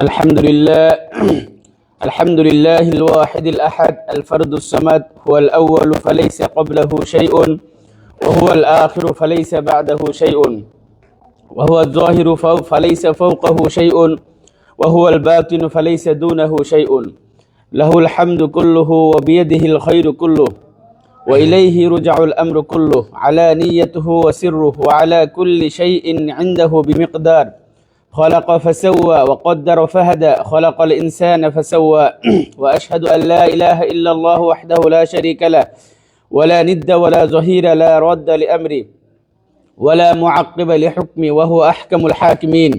الحمد لله. الحمد لله الواحد الأحد الفرد الصمد هو الأول فليس قبله شيء وهو الآخر فليس بعده شيء وهو الظاهر فليس فوقه شيء وهو الباطن فليس دونه شيء. له الحمد كله وبيده الخير كله. وإليه يرجع الأمر كله على نيته وسره وعلى كل شيء عنده بمقدار. خلق فسوى وقدر فهدى خلق الإنسان فسوى. وأشهد أن لا إله إلا الله وحده لا شريك له ولا ند ولا ظهير لا رد لأمره ولا معقب لحكمه وهو أحكم الحاكمين.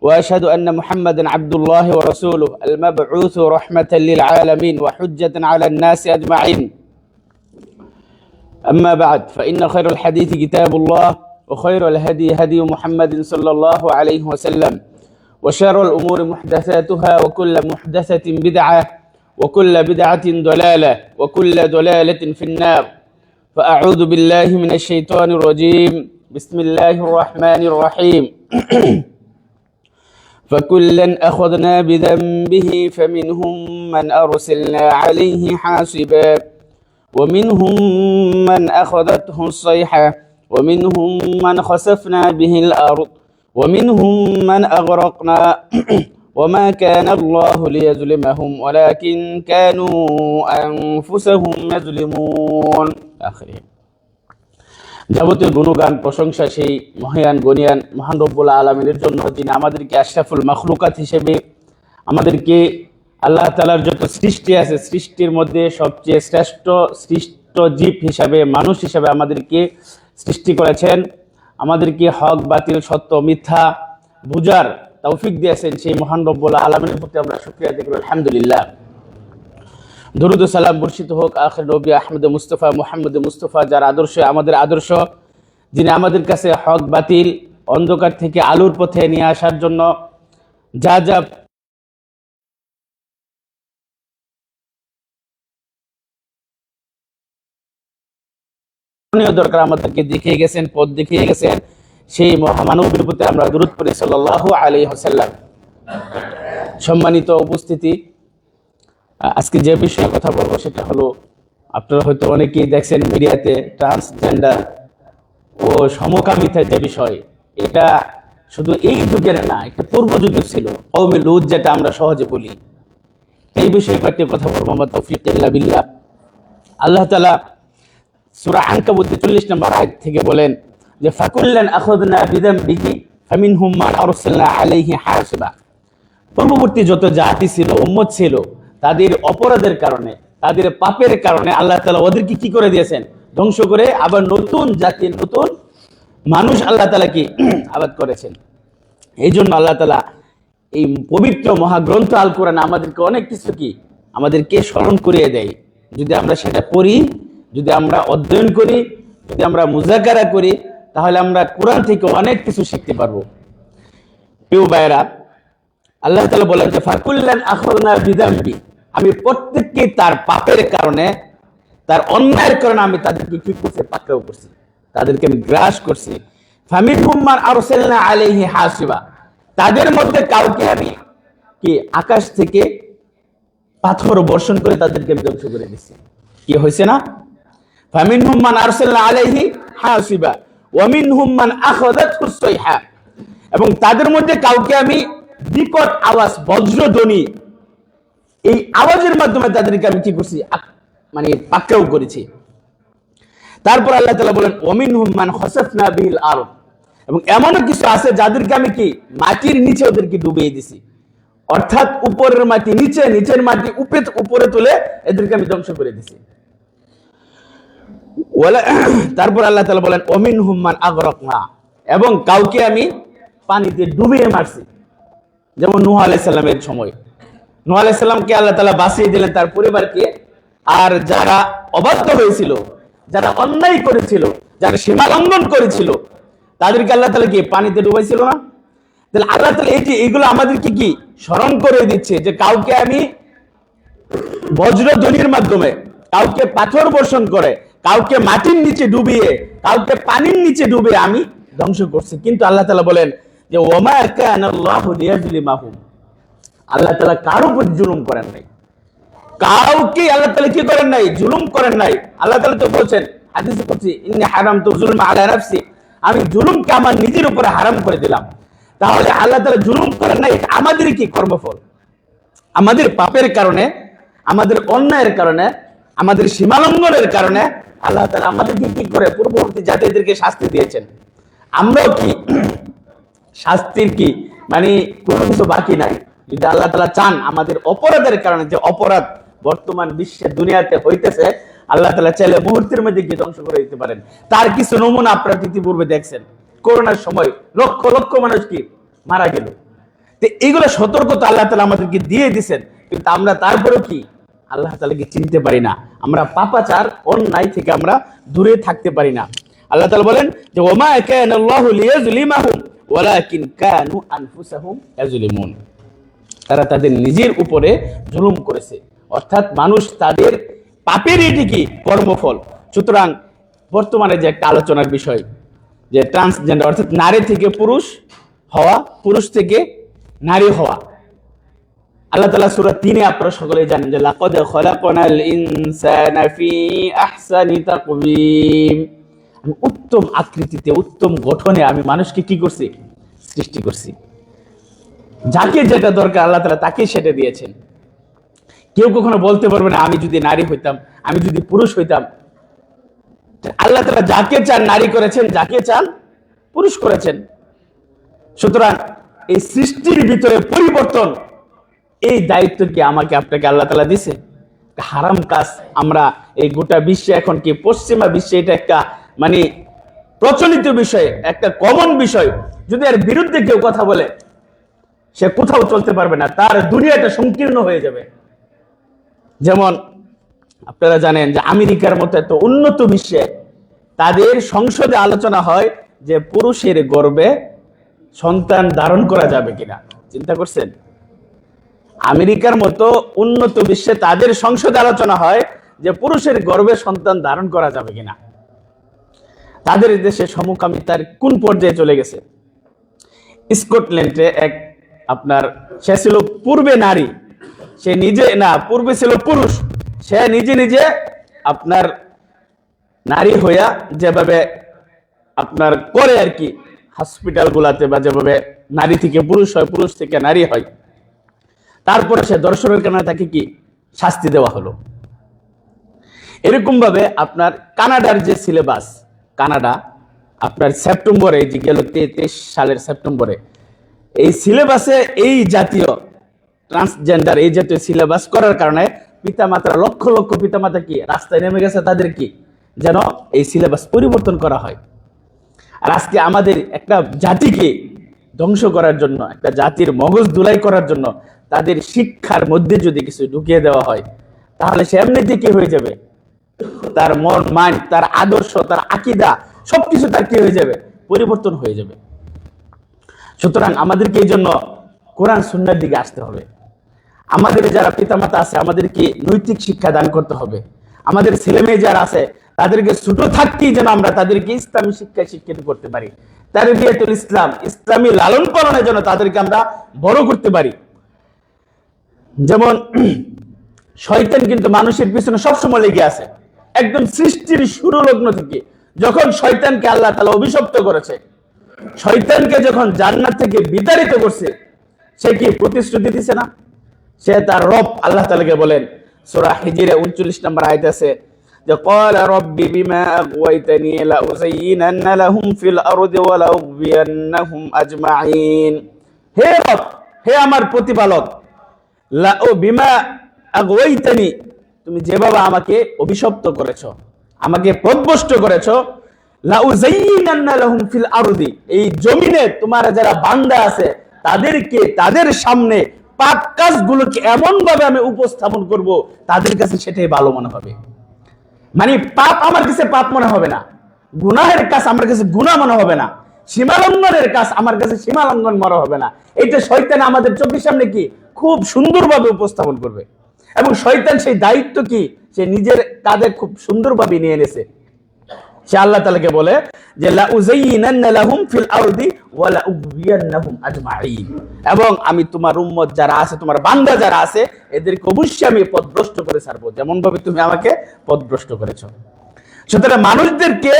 وأشهد أن محمدا عبد الله ورسوله المبعوث رحمة للعالمين وحجة على الناس أجمعين. أما بعد فإن خير الحديث كتاب الله وخير الهدي هدي محمد صلى الله عليه وسلم وشر الأمور محدثاتها وكل محدثة بدعة وكل بدعة ضلالة وكل ضلالة في النار. فأعوذ بالله من الشيطان الرجيم. بسم الله الرحمن الرحيم. فكلا أخذنا بذنبه فمنهم من أرسلنا عليه حاسبا ومنهم من أخذته الصيحة ومنهم من خسفنا به الأرض ومنهم من أغرقنا وما كان الله ليظلمهم ولكن كانوا أنفسهم يظلمون آخره যাবতীয় গুণগান প্রশংসা সেই মহায়ান গনিয়ান মহান রব্বুল আলমিনের জন্য যিনি আমাদেরকে আশরাফুল মখলুকাত হিসেবে আমাদেরকে আল্লাহ তালার যত সৃষ্টি আছে, সৃষ্টির মধ্যে সবচেয়ে শ্রেষ্ঠ, সৃষ্ট জীব হিসাবে, মানুষ হিসাবে আমাদেরকে সৃষ্টি করেছেন। আমাদেরকে হক, বাতিল, সত্য, মিথ্যা বুজার তৌফিক দিয়েছেন সেই মহান রব্বুল আলমিনের প্রতি আমরা শুক্রিয়া দেখব আলহামদুলিল্লাহ। দরুদ সালাম বর্ষিত হোক আখর নবী আহমদ মুস্তফা মোহাম্মদ মুস্তফা, যার আদর্শ, আমাদের আদর্শ, যিনি আমাদের কাছে হক, বাতিল, অন্ধকার থেকে আলোর পথে নিয়ে আসার জন্য যা যা দরকার আমাদেরকে দেখিয়ে গেছেন, পথ দেখিয়ে গেছেন। সেই মহামানবের প্রতি আমরা দূরত করি সাল্লাহ আলী হাসাল্লাম সম্মানিত উপস্থিতি, আজকে যে বিষয়ে কথা বলব সেটা হলো, আপনারা হয়তো অনেকেই দেখছেন মিডিয়াতে ট্রান্সজেন্ডার ও সমকামিতার যে বিষয়, এটা শুধু এই যুগের না একটা পূর্ব যুগের ছিল। কৌমে লুজ যেটা আমরা সহজে বলি। এই বিষয়ে কয়েকটি কথা বলব, আমার তফিক আল্লাহ তালা সুরা আঙ্কাবুতে চল্লিশ নম্বর আয় থেকে বলেন যে, ফাকুল্লান আখদনা বিদাম বিহি ফামিন হুম্মান আরসাল্লাহ আলাইহি হাসিবা। পূর্ববর্তী যত জাতি ছিল, উম্মত ছিল, তাদের অপরাধের কারণে, তাদের পাপের কারণে আল্লাহ তালা ওদেরকে কি করে দিয়েছেন? ধ্বংস করে আবার নতুন জাতির নতুন মানুষ আল্লাহ তালাকে আবাদ করেছেন। এই জন্য আল্লাহ তালা এই পবিত্র মহাগ্রন্থ আল কোরআন আমাদেরকে অনেক কিছু কি? আমাদেরকে স্মরণ করিয়ে দেয়। যদি আমরা সেটা পড়ি যদি আমরা অধ্যয়ন করি, যদি আমরা মুজাকারা করি, তাহলে আমরা কোরআন থেকে অনেক কিছু শিখতে পারব। কেউ বাইরা আল্লাহ তালা বলেন যে, ফাকুল্লান আখরনা বিদাম্বি আমি প্রত্যেককে তার পাপের কারণে, তার অন্যায়ের কারণে আমি তাদেরকে কি করছি? পাকড়াও করছি। তাদেরকে আমি গ্রাস করছি। ফামিন হুম্মান আরসালনা আলাইহি হাসিবা। তাদের মধ্যে কাউকে আমি কি আকাশ থেকে পাথর বর্ষণ করে তাদেরকে ধ্বংস করে দিছি। কি হয়েছে না? ফামিন হুম্মান আরসালনা আলাইহি হাসিবা ওয়ামিন হুম্মান আখাযাতহু সাইহা। এবং তাদের মধ্যে কাউকে আমি বিকট আওয়াজ, বজ্রধ্বনি, এই আওয়াজের মাধ্যমে তাদেরকে আমি কি করছি মানে পাকড়াও করেছি। তারপর আল্লাহ তালা বলেন ওমিন হুম্মান হসফনা বিল আরব এবং এমনও কিছু আছে যাদেরকে আমি কি, মাটির নিচে ওদেরকে ডুবিয়ে দিছি। অর্থাৎ উপরের মাটি নিচে, নিচের মাটি উপরে উপরে তুলে এদেরকে আমি ধ্বংস করে দিছি। তারপর আল্লাহ তালা বলেন অমিন হুম্মান আগরক না এবং কাউকে আমি পানিতে ডুবিয়ে মারছি। যেমন নুহ আলাইসাল্লামের সময়। নুহ আলাইসাল্লামকে আল্লাহ তালা বাঁচিয়ে দিলেন তার পরিবারকে। আর যারা অবাধ্য হয়েছিল, যারা অন্যায় করেছিল, যারা সীমা লঙ্ঘন করেছিল, তাদেরকে আল্লাহ তালা কি পানিতে ডুবাইছিল না? তাহলে আল্লাহ তালা এই যে এইগুলো আমাদেরকে কি স্মরণ করে দিচ্ছে যে কাউকে আমি বজ্রধ্বনির মাধ্যমে, কাউকে পাথর বর্ষণ করে কাউকে মাটির নিচে ডুবিয়ে, কাউকে পানির নিচে ডুবিয়ে আমি ধ্বংস করছি। কিন্তু আল্লাহ তালা বলেন যে, ওমা লিয়াজলিমাহুম আল্লাহ তালা কারও প্রতি জুলুম করেন নাই। কাউকে আল্লাহ তালা কি করেন নাই? জুলুম করেন নাই। আল্লাহ তালা তো বলছেন, হাদিসে করছি ইন্নি হারাম তো জুলুম আলা নাফসি। আমি জুলুমকে আমার নিজের উপরে হারাম করে দিলাম। তাহলে আল্লাহ তালা জুলুম করেন নাই আমাদের কি কর্মফল? আমাদের পাপের কারণে, আমাদের অন্যায়ের কারণে, আমাদের সীমালঙ্ঘনের কারণে আল্লাহ তালা আমাদেরকে কি করে? পূর্ববর্তী জাতিদেরকে শাস্তি দিয়েছেন। আমরাও কি শাস্তির কি? মানে কোনো কিছু বাকি নাই। যদি আল্লাহ তালা চান আমাদের অপরাধের কারণে যে অপরাধ বর্তমান বিশ্বে দুনিয়াতে হইতেছে, আল্লাহ তালা চাইলে মুহূর্তের মধ্যে কি ধ্বংস করে দিতে পারেন। তার কিছু নমুনা আপনারা ইতিপূর্বে দেখছেন। করোনার সময় লক্ষ লক্ষ মানুষ কি মারা গেল। তো এইগুলো সতর্কতা আল্লাহ তালা আমাদেরকে দিয়ে দিছেন কিন্তু আমরা তারপরেও কি আল্লাহ তালাকে চিনতে পারি না। আমরা পাপাচার, অন্যায় থেকে আমরা দূরে থাকতে পারি না। আল্লাহ তালা বলেন যে, ওমা কান ওয়ালাকিন কানু আনফুসাহুম ইয়াজলিমুন তারা তাদের নিজের উপরে জুলুম করেছে। অর্থাৎ মানুষ তাদের পাপের এটি কি? কর্মফল। সুতরাং বর্তমানে যে একটা আলোচনার বিষয়, যে ট্রান্সজেন্ডার অর্থাৎ নারী থেকে পুরুষ হওয়া, পুরুষ থেকে নারী হওয়া আল্লাহ তালা সুরা তিনে আপনারা সকলেই জানেন যে লাকদ খলাকনাল আহসানি আমি উত্তম আকৃতিতে, উত্তম গঠনে আমি মানুষকে কি করছি? সৃষ্টি করছি। যাকে যেটা দরকার আল্লাহ তালা তাকে সেটা দিয়েছেন। কেউ কখনো বলতে পারবে না, আমি যদি নারী হইতাম, আমি যদি পুরুষ হইতাম। আল্লাহ তালা যাকে চান নারী করেছেন, যাকে চান পুরুষ করেছেন। সুতরাং এই সৃষ্টির ভিতরে পরিবর্তন এই দায়িত্ব কি আমাকে আপনাকে আল্লাহ তালা দিছে? হারাম কাজ। আমরা এই গোটা বিশ্বে এখন কি, পশ্চিমা বিশ্বে এটা একটা মানে প্রচলিত বিষয়, একটা কমন বিষয়। যদি এর বিরুদ্ধে কেউ কথা বলে, সে কোথাও চলতে পারবে না, তার দুনিয়াটা সংকীর্ণ হয়ে যাবে। যেমন আপনারা জানেন যে আমেরিকার মতো এত উন্নত বিশ্বে তাদের সংসদে আলোচনা হয় যে পুরুষের গর্বে সন্তান ধারণ করা যাবে কিনা। চিন্তা করছেন? আমেরিকার মতো উন্নত বিশ্বে তাদের সংসদে আলোচনা হয় যে পুরুষের গর্ভে সন্তান ধারণ করা যাবে কিনা। তাদের দেশে সমকামিতার কোন পর্যায়ে চলে গেছে। স্কটল্যান্ডে এক আপনার, সে ছিল পূর্বে নারী, সে নিজে, না, পূর্বে ছিল পুরুষ, সে নিজে নিজে আপনার নারী হইয়া যেভাবে আপনার করে আর কি হসপিটাল গুলাতে বা যেভাবে নারী থেকে পুরুষ হয়, পুরুষ থেকে নারী হয় তারপরে সে দর্শনের কারণে তাকে কি শাস্তি দেওয়া হলো? এরকম ভাবে আপনার কানাডার যে সিলেবাস, কানাডা, আপনার সেপ্টেম্বরে যে গেল তেইশ সালের সেপ্টেম্বরে, এই সিলেবাসে এই জাতীয় ট্রান্সজেন্ডার এই জাতীয় সিলেবাস করার কারণে পিতামাতারা লক্ষ লক্ষ পিতামাতা কি রাস্তায় নেমে গেছে? তাদের কি যেন এই সিলেবাস পরিবর্তন করা হয়? আর আজকে আমাদের একটা জাতিকে ধ্বংস করার জন্য, একটা জাতির মগজ দুলাই করার জন্য তাদের শিক্ষার মধ্যে যদি কিছু ঢুকিয়ে দেওয়া হয়, তাহলে সে এমনিতে কি হয়ে যাবে? তার মন মাইন্ড তার আদর্শ, তার আকিদা, সবকিছু তার কি হয়ে যাবে? পরিবর্তন হয়ে যাবে। সুতরাং আমাদেরকে এই জন্য কোরআন সুন্নার দিকে আসতে হবে। আমাদের যারা পিতামাতা আছে, আমাদেরকে নৈতিক শিক্ষা দান করতে হবে। আমাদের ছেলে মেয়ে যারা আছে, তাদেরকে ছোট থাকতেই যেন আমরা তাদেরকে ইসলামী শিক্ষায় শিক্ষিত করতে পারি। তারবিয়াতুল ইসলাম, ইসলামী লালন পালনের জন্য তাদেরকে আমরা বড় করতে পারি। যেমন শয়তান কিন্তু মানুষের পিছনে সবসময় লেগে আছে একদম সৃষ্টির শুরু লগ্ন থেকে যখন শয়তানকে আল্লাহ তালা অভিশপ্ত করেছে শয়তানকে যখন জান্নাত থেকে বিতাড়িত করছে সে কি প্রতিশ্রুতি দিছে না সে তার রব আল্লাহ তালাকে বলেন সূরা হিজরে 39 নম্বর আয়াত আছে যে قال رب بما اغويتني لأزينن لهم في الارض ولأغوينهم اجمعين হে রব হে আমার প্রতিপালক লা ও তুমি যেভাবে আমাকে অভিশপ্ত করেছ, আমাকে করেছ ফিল এই জমিনে তোমার যারা বান্দা আছে, তাদেরকে তাদের সামনে এমন ভাবে আমি উপস্থাপন করব, তাদের কাছে সেটাই ভালো মনে হবে। মানে পাপ আমার কাছে পাপ মনে হবে না, গুনাহের কাজ আমার কাছে গুনাহ মনে হবে না, সীমালঙ্ঘনের কাজ আমার কাছে সীমালঙ্ঘন মনে হবে না। এটা শয়তান আমাদের চোখের সামনে কি? খুব সুন্দরভাবে উপস্থাপন করবে। এবং শয়তান সেই দায়িত্ব কি? সে নিজের কাঁধে খুব সুন্দরভাবে নিয়ে এনেছে। সে আল্লাহ তালাকে বলে যে ফিল এবং আমি তোমার উম্মত যারা আছে, তোমার বান্দা যারা আছে, এদেরকে অবশ্যই আমি পথভ্রষ্ট করে ছাড়বো। যেমন ভাবে তুমি আমাকে পথভ্রষ্ট করেছ। সুতরাং মানুষদেরকে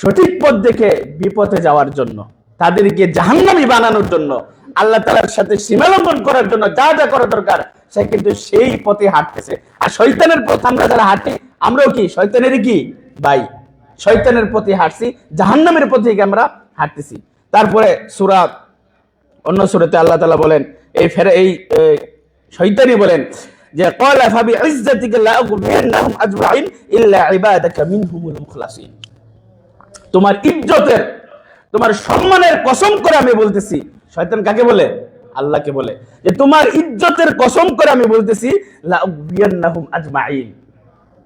সঠিক পথ দেখে বিপথে যাওয়ার জন্য, তাদেরকে জাহান্নামী বানানোর জন্য আল্লাহ তালার সাথে সীমালঙ্ঘন করার জন্য যা যা করা দরকার সে কিন্তু সেই পথে হাঁটতেছে। আর শয়তানের পথ আমরা যারা হাঁটি আমরাও কি? শৈতানের কি? ভাই শয়তানের পথে হাঁটছি জাহান্নামের পথে আমরা হাঁটতেছি। তারপরে সুরা অন্য সুরাতে আল্লাহ তালা বলেন এই ফেরে এই এ, শয়তানি বলেন যে তোমার ইজ্জতের তোমার সম্মানের কসম করে আমি বলতেছি শয়তান কাকে বলে? আল্লাহকে বলে। যে তোমার ইজ্জতের কসম করে আমি বলতেছি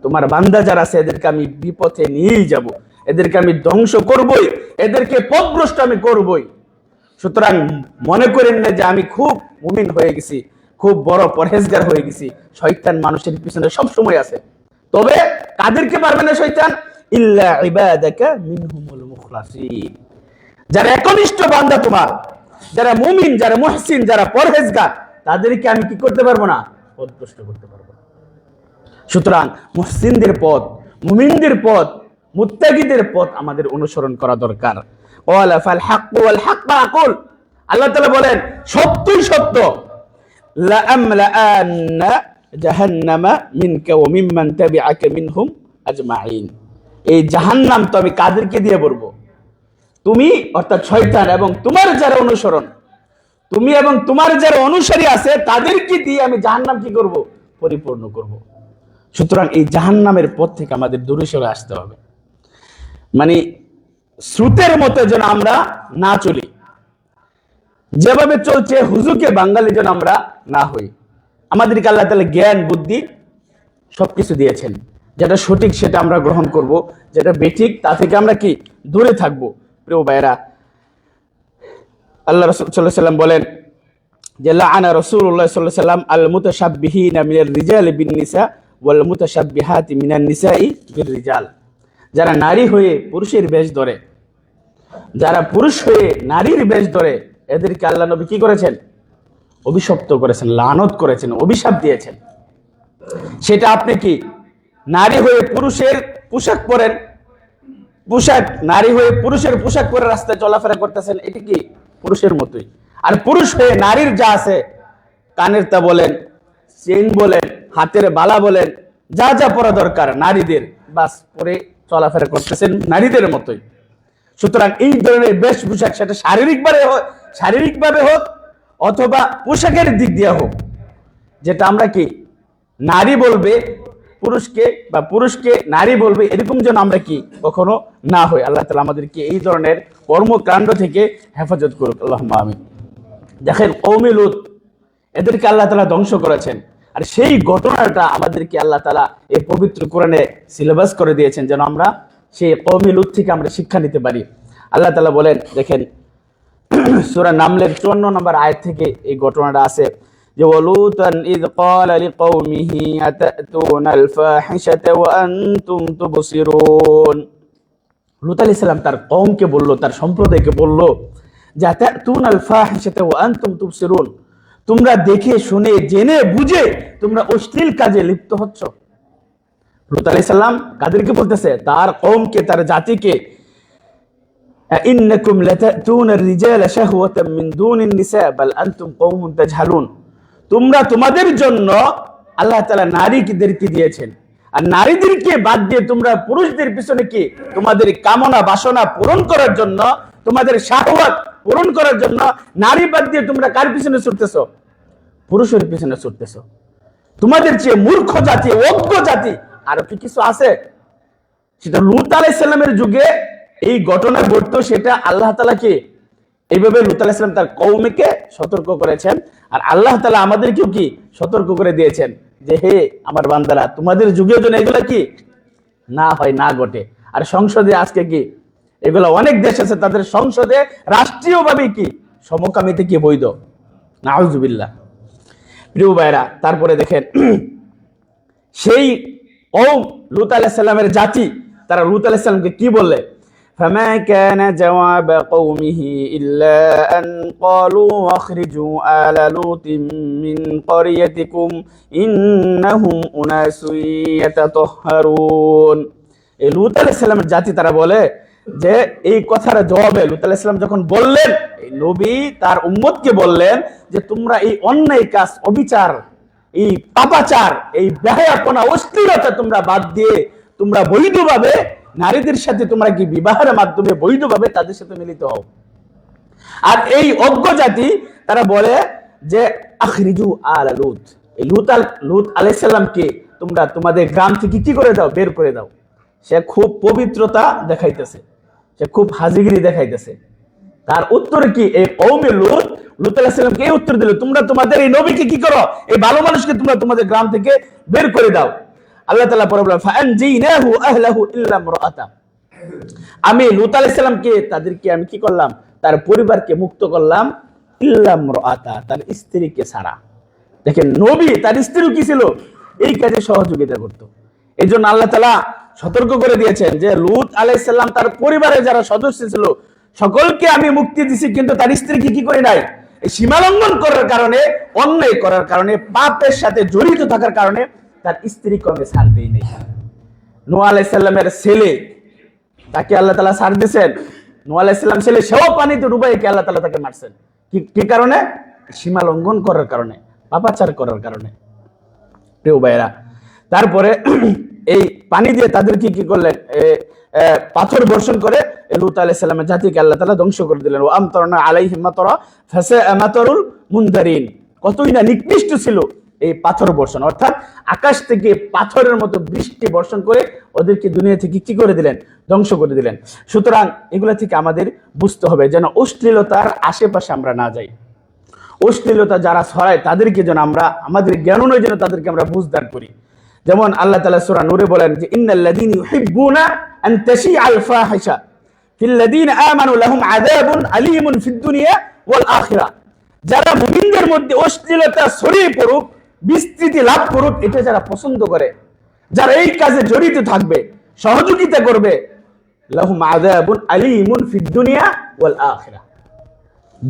তোমার বান্দা যারা আছে, এদেরকে আমি বিপথে নিয়েই যাব। এদেরকে আমি ধ্বংস করবই। এদেরকে পথভ্রষ্ট আমি করবই। সুতরাং মনে করেন না যে আমি খুব মুমিন হয়ে গেছি, খুব বড় পরহেজগার হয়ে গেছি। শয়তান মানুষের পিছনে সব সময় আছে। তবে কাদেরকে পারবে না শয়তান? ইল্লা ইবাদাকা মিনহুমুল মুখলাসিন। যারা একনিষ্ঠ বান্দা তোমার। যারা মুমিন, যারা মুহসিন, যারা পরহেজগার, তাদেরকে আমি কি করতে পারব না? পথভ্রষ্ট করতে পারব সুতরাং মুহসিনদের পথ, মুমিনদের পথ মুত্তাকিদের পথ আমাদের অনুসরণ করা দরকার। আল্লাহ তাআলা বলেন, সত্যই সত্য। এই জাহান্নাম তো আমি কাদেরকে দিয়ে ভরবো তুমি, অর্থাৎ শয়তান এবং তোমার যারা অনুসরণ, তুমি এবং তোমার যারা অনুসারী আছে, তাদেরকে দিয়ে আমি জাহান্নাম কি করব? পরিপূর্ণ করব। সুতরাং এই জাহান্নামের পথ থেকে আমাদের দূরে সরে আসতে হবে। মানে স্রোতের মতো যেন আমরা না চলি। যেভাবে চলছে, হুজুকে বাঙালি যেন আমরা না হই। আমাদেরকে আল্লাহ তাআলা জ্ঞান, বুদ্ধি সবকিছু দিয়েছেন। যেটা সঠিক সেটা আমরা গ্রহণ করব, যেটা বেঠিক তা থেকে আমরা কি দূরে থাকব? প্রিয় ভাইরা আল্লাহ রসুল সাল্লাহ সাল্লাম বলেন যে, লাআনা রাসূলুল্লাহ সাল্লাম আল রিজালি বিন নিসা ওয়াল রিজাল যারা নারী হয়ে পুরুষের বেশ ধরে, যারা পুরুষ হয়ে নারীর বেশ ধরে, এদেরকে আল্লাহ নবী কি করেছেন? অভিশপ্ত করেছেন, লানত করেছেন, অভিশাপ দিয়েছেন। সেটা আপনি কি, নারী হয়ে পুরুষের পোশাক পরেন? পোশাক, নারী হয়ে পুরুষের পোশাক পরে রাস্তায় চলাফেরা করতেছেন, এটি কি পুরুষের মতোই? আর পুরুষ হয়ে নারীর যা আছে, কানের তা বলেন চেন বলেন, হাতের বালা বলেন, যা যা পরা দরকার নারীদের, বাস পরে চলাফেরা করতেছেন নারীদের মতোই। সুতরাং এই ধরনের বেশভূষাক সেটা শারীরিকভাবে হোক শারীরিকভাবে হোক, অথবা পোশাকের দিক দিয়ে হোক, যেটা আমরা কি নারী বলবে পুরুষকে বা পুরুষকে নারী বলবে, এরকম যেন আমরা কি কখনো না হই। আল্লাহ তালা আমাদেরকে এই ধরনের কর্মকাণ্ড থেকে হেফাজত করুক। আল্লাহ আমি দেখেন কৌমি এদেরকে আল্লাহ তালা ধ্বংস করেছেন। আর সেই ঘটনাটা আমাদেরকে আল্লাহ তালা এই পবিত্র কোরআনে সিলেবাস করে দিয়েছেন যেন আমরা সেই কৌমি থেকে আমরা শিক্ষা নিতে পারি। আল্লাহ তালা বলেন, দেখেন, সূরা নামলের 54 নম্বর আয়ের থেকে এই ঘটনাটা আছে। যে ওয়ালুতান ইয ক্বালা লিকাওমিহি আতাতুনাল ফাহিশাতা ওয়া আনতুম তুবসিরুন লুত আলাইহিস সালাম তার কওমকে বলল তার সম্প্রদায়কে বলল যে আতাতুনাল ফাহিশাতা ওয়া আনতুম তুবসিরুন তোমরা দেখে শুনে জেনে বুঝে তোমরা অশ্লীল কাজে লিপ্ত হচ্ছ লুত আলাইহিস সালাম কাদেরকে বলতেছে তার কওমকে তার জাতিকে إنكم لتأتون الرجال شهوة من دون النساء بل أنتم قوم تجهلون তোমরা তোমাদের জন্য আল্লাহ তালা নারীদেরকে দিয়েছেন। আর নারীদেরকে বাদ দিয়ে তোমরা পুরুষদের পিছনে কি তোমাদের কামনা, বাসনা পূরণ করার জন্য, তোমাদের শাহওয়াত পূরণ করার জন্য নারী বাদ দিয়ে তোমরা কার পিছনে ছুটতেছো? পুরুষের পিছনে ছুটতেছো। তোমাদের চেয়ে মূর্খ জাতি, অজ্ঞ জাতি আর কি কিছু আছে? সেটা লুত আলাইসাল্লামের যুগে এই ঘটনা ঘটতো, সেটা আল্লাহ তালাকে এইভাবে লুত আলাইসাল্লাম তার কৌমিকে সতর্ক করেছেন। আর আল্লাহ তালা আমাদেরকেও কি সতর্ক করে দিয়েছেন যে হে আমার বান্দারা, তোমাদের যুগেও যেন এগুলা কি? না হয় না ঘটে। আর সংসদে আজকে কি? এগুলো অনেক দেশ আছে, তাদের সংসদে রাষ্ট্রীয়ভাবে কি? সমকামিতে কি বৈধ? নাউজুবিল্লাহ। প্রিয় ভাইরা তারপরে দেখেন, সেই ওম লুত আলাইসাল্লামের জাতি, তারা লুত আলাইসাল্লামকে কি বললে? فما كان جواب قومه إلا أن قالوا واخرجوا آل لوط من قريتكم إنهم أناس يتطهرون এই লুত আলাইসাল্লামের জাতি তারা বলে যে এই কথার জবাবে লুত আলাইসাল্লাম যখন বললেন এই নবী তার উম্মতকে বললেন যে তোমরা এই অন্যায় কাজ অবিচার এই পাপাচার এই বেহায়াপনা অশ্লীলতা তোমরা বাদ দিয়ে তোমরা বৈধভাবে নারীদের সাথে তোমরা কি বিবাহের মাধ্যমে বৈধভাবে তাদের সাথে মিলিত হও? আর এই অজ্ঞ জাতি, তারা বলে যে, আখরিজু আল লুত। এই লুত আল, লুত আলাইসাল্লামকে তোমরা তোমাদের গ্রাম থেকে কি করে দাও? বের করে দাও। সে খুব পবিত্রতা দেখাইতেছে। সে খুব হাজিগিরি দেখাইতেছে। তার উত্তরে কি? এই কৌমে লুত লুত আলাইসাল্লামকে এই উত্তর দিল, তোমরা তোমাদের এই নবীকে কি করো? এই ভালো মানুষকে তোমরা তোমাদের গ্রাম থেকে বের করে দাও। আল্লাহ তাআলা পরে বলেন ফাআনজাইনাহু আহলাহু ইল্লা ইমরাআতা আমি লুত আলাইসাল্লামকে তাদেরকে আমি কি করলাম? তার পরিবারকে মুক্ত করলাম ইল্লাম রাতা তার স্ত্রীকে ছাড়া। দেখেন, নবী, তার স্ত্রী কি ছিল? এই কাজে সহযোগিতা করত। এই জন্য আল্লাহ তালা সতর্ক করে দিয়েছেন যে, লুত আলাইসাল্লাম তার পরিবারের যারা সদস্য ছিল, সকলকে আমি মুক্তি দিছি, কিন্তু তার স্ত্রীকে কি করে নাই? সীমালঙ্ঘন করার কারণে, অন্যায় করার কারণে, পাপের সাথে জড়িত থাকার কারণে তার স্ত্রীকে আমি ছাড় দেই নাই। নোয়া আলাইসাল্লামের ছেলে, তাকে আল্লাহ তালা ছাড় দিয়েছেন। নোয়া আলাইসাল্লাম ছেলে, সেও পানিতে ডুবাইকে আল্লাহ তালা তাকে মারছেন। কি কারণে? সীমা লঙ্ঘন করার কারণে, পাপাচার করার কারণে। প্রিয় ভাইয়েরা, তারপরে এই পানি দিয়ে তাদের কি কি করলেন? পাথর বর্ষণ করে লুত আলাইসাল্লামের জাতিকে আল্লাহ তালা ধ্বংস করে দিলেন। ও আমতরনা আলাই হিম্মাতরা ফেসে আমাতরুল মুন্দারিন। কতই না নিকৃষ্ট ছিল এই পাথর বর্ষণ, অর্থাৎ আকাশ থেকে পাথরের মতো বৃষ্টি বর্ষণ করে ওদেরকে দুনিয়া থেকে কি করে দিলেন? ধ্বংস করে দিলেন। সুতরাং এগুলা থেকে আমাদের বুঝতে হবে যেন অশ্লীলতার আশেপাশে আমরা না যাই। অশ্লীলতা যারা ছড়ায় তাদেরকে যেন আমরা, আমাদের জ্ঞান নয় যেন তাদেরকে আমরা বুঝদার করি। যেমন আল্লাহ তালা সুরা নূরে বলেন যে যারা মুমিনদের মধ্যে অশ্লীলতা ছড়িয়ে পড়ুক বিস্তৃতি লাভ করুক, এটা যারা পছন্দ করে, যারা এই কাজে জড়িত থাকবে, সহযোগিতা করবে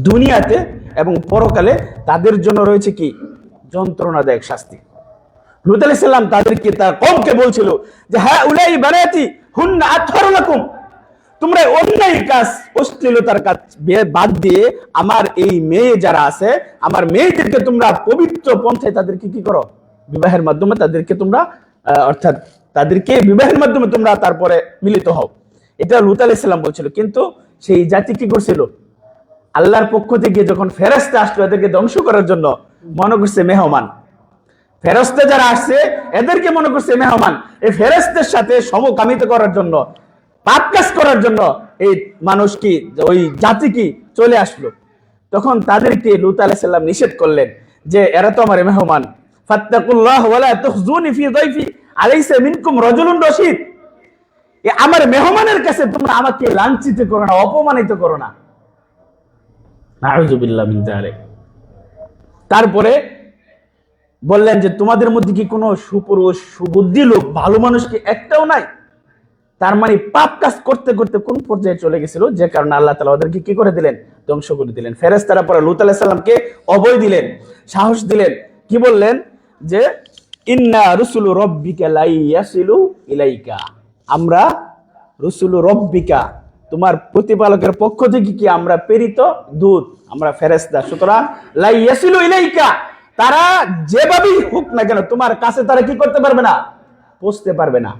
দুনিয়াতে এবং পরকালে তাদের জন্য রয়েছে কি? যন্ত্রণাদায়ক শাস্তি। লুত আলাইসাল্লাম তাদেরকে, তার কমকে বলছিল যে হ্যাঁ উলাই বানায়াতি হুন্না আতহারু তোমরা অন্যায় কাজ, অশ্লীলতার কাজ বাদ দিয়ে আমার এই মেয়ে যারা আছে, আমার মেয়েদেরকে তোমরা পবিত্র পন্থায় তাদেরকে কি করো? বিবাহের মাধ্যমে তাদেরকে তোমরা অর্থাৎ তাদেরকে বিবাহের মাধ্যমে তোমরা তারপরে মিলিত হও। এটা লুত আলাইসাল্লাম বলছিল। কিন্তু সেই জাতি কি করছিল? আল্লাহর পক্ষ থেকে যখন ফেরেস্তা আসলো এদেরকে ধ্বংস করার জন্য, মনে করছে মেহমান। ফেরস্তে যারা আসছে, এদেরকে মনে করছে মেহমান। এই ফেরেস্তের সাথে সমকামিত করার জন্য পাপ কাজ করার জন্য এই মানুষ কি ওই জাতি কি চলে আসলো? তখন তাদেরকে লুত আলাইসাল্লাম নিষেধ করলেন যে এরা তো আমার মেহমান। ফাত্তাকুল্লাহ ওয়ালা তুখজুনি ফি দাইফি। আলাইসা মিনকুম রাজুলুন রশিদ। আমার মেহমানের কাছে তোমরা আমাকে লাঞ্ছিত করো না অপমানিত করো না। মিন যালিক। তারপরে বললেন যে তোমাদের মধ্যে কি কোনো সুপুরুষ সুবুদ্ধি লোক ভালো মানুষ কি একটাও নাই? তার মানে পাপ কাজ করতে করতে কোন পর্যায়ে চলে গেছিল? যে কারণে আল্লাহ তালা ওদেরকে কি করে দিলেন? ধ্বংস করে দিলেন। ফেরেস্তারা পরে লুত আলাহ সাল্লামকে অভয় দিলেন, সাহস দিলেন। কি বললেন? যে, ইন্না রুসুলু রব্বিকা লাইয়াসিলু ইলাইকা। আমরা রুসুলু রব্বিকা, তোমার প্রতিপালকের পক্ষ থেকে কি আমরা প্রেরিত? দূত, আমরা ফেরেস্তা সুতরাং লাইয়াসিলু ইলাইকা। তারা যেভাবেই হোক না কেন, তোমার কাছে তারা কি করতে পারবে না? পৌঁছতে পারবে না।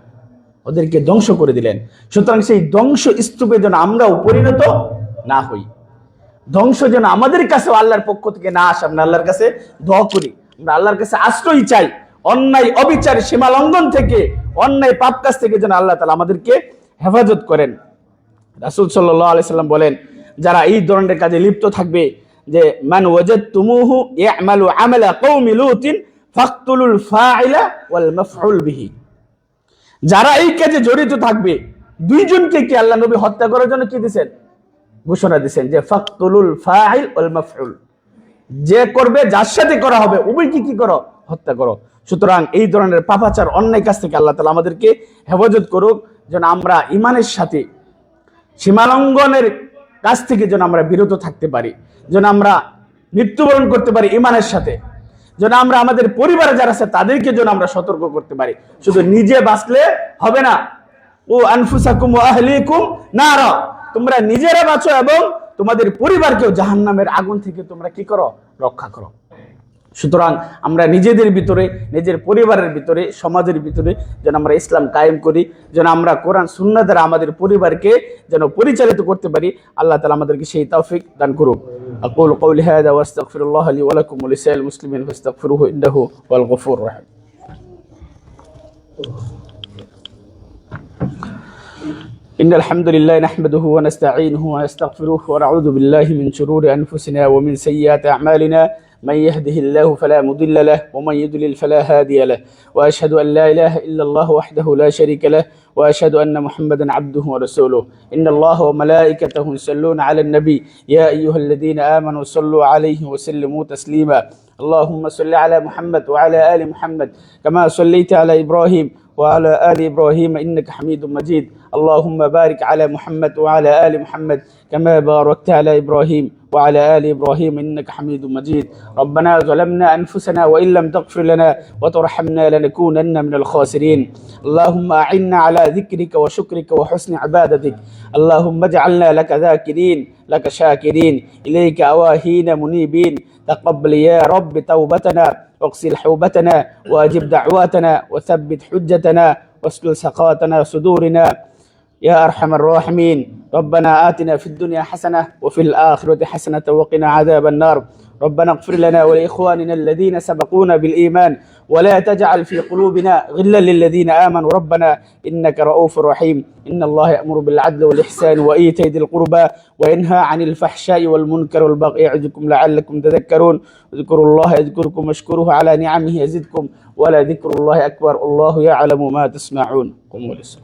ওদেরকে ধ্বংস করে দিলেন। সুতরাং সেই ধ্বংস স্তূপে যেন আমরাও পরিণত না হই। ধ্বংস যেন আমাদের কাছে আল্লাহর পক্ষ থেকে না আসে, আমরা আল্লাহর কাছে দোয়া করি। আমরা আল্লাহর কাছে আশ্রয় চাই। অন্যায়, অবিচার, সীমা লঙ্ঘন থেকে, অন্যায় পাপ কাজ থেকে যেন আল্লাহ তালা আমাদেরকে হেফাজত করেন। রাসুল সাল্লাহ আলাইসাল্লাম বলেন, যারা এই ধরনের কাজে লিপ্ত থাকবে, যে মান ওয়াজাদ তুমুহু ইয়ামালু আমালা কওমি লুতিন, ফাকতুলুল ফাইলা ওয়াল মাফউল বিহি। যারা এই কাজে জড়িত থাকবে, দুইজনকে কি আল্লাহ নবী হত্যা করার জন্য কি দিছেন? ঘোষণা দিছেন যে, ফাকতুলুল ফাইল ওয়াল মাফউল। যে করবে, যার সাথে করা হবে উভয়কে কি করো? হত্যা করো। সুতরাং এই ধরনের পাপাচার, অন্যায় কাছ থেকে আল্লাহ তালা আমাদেরকে হেফাজত করুক, যেন আমরা ইমানের সাথে, সীমালঙ্ঘনের কাছ থেকে যেন আমরা বিরত থাকতে পারি, যেন আমরা মৃত্যুবরণ করতে পারি ইমানের সাথে। যেন আমরা আমাদের পরিবারে যারা আছে, তাদেরকে যেন আমরা সতর্ক করতে পারি। শুধু নিজে বাঁচলে হবে না। ও আনফুসাকুম ও আহলিকুম নারা। তোমরা নিজেরা বাঁচো এবং তোমাদের পরিবারকেও জাহান্নামের আগুন থেকে তোমরা কি করো? রক্ষা করো। সুতরাং আমরা নিজেদের ভিতরে, নিজের পরিবারের ভিতরে, সমাজের ভিতরে যেন আমরা ইসলাম কায়েম করি, যেন আমরা কোরআন সুন্না দ্বারা আমাদের পরিবারকে যেন পরিচালিত করতে পারি। আল্লাহ তালা আমাদেরকে সেই তৌফিক দান করুক। أقول قولي هذا واستغفر الله لي ولكم ولسائر المسلمين فاستغفروه إنه هو الغفور الرحيم. إن الحمد لله نحمده ونستعينه ونستغفره ونعوذ بالله من شرور أنفسنا ومن سيئات أعمالنا. من يهده الله فلا مضل له ومن يضلل فلا هادي له. وأشهد أن لا إله إلا الله وحده لا شريك له وأشهد أن محمدا عبده ورسوله. إن الله وملائكته يصلون على النبي. يا أيها الذين آمنوا صلوا عليه وسلموا تسليما. اللهم صل على محمد وعلى آل محمد كما صليت على إبراهيم وعلى آل إبراهيم إنك حميد مجيد. اللهم بارك على محمد وعلى آل محمد كما باركت على إبراهيم وعلى آل إبراهيم إنك حميد مجيد. ربنا ظلمنا أنفسنا وإن لم تغفر لنا وترحمنا لنكونن من الخاسرين. اللهم أعنا على ذكرك وشكرك وحسن عبادتك. اللهم اجعلنا لك ذاكرين لك شاكرين. إليك أواهين منيبين. تقبل يا رب توبتنا واغسل حوبتنا واجب دعواتنا وثبت حجتنا واسلل سخاتنا صدورنا. يا أرحم الراحمين. ربنا آتنا في الدنيا حسنة وفي الآخرة حسنة وقنا عذاب النار. ربنا اغفر لنا ولإخواننا الذين سبقونا بالإيمان ولا تجعل في قلوبنا غلا للذين آمنوا. ربنا إنك رؤوف رحيم. إن الله يأمر بالعدل والإحسان وإيتاء ذي القربى وينهى عن الفحشاء والمنكر والبغي يعظكم لعلكم تذكرون. اذكروا الله يذكركم واشكروه على نعمه يزدكم. ولا ذكر الله أكبر. الله يعلم ما تسمعون. قوموا للصلاه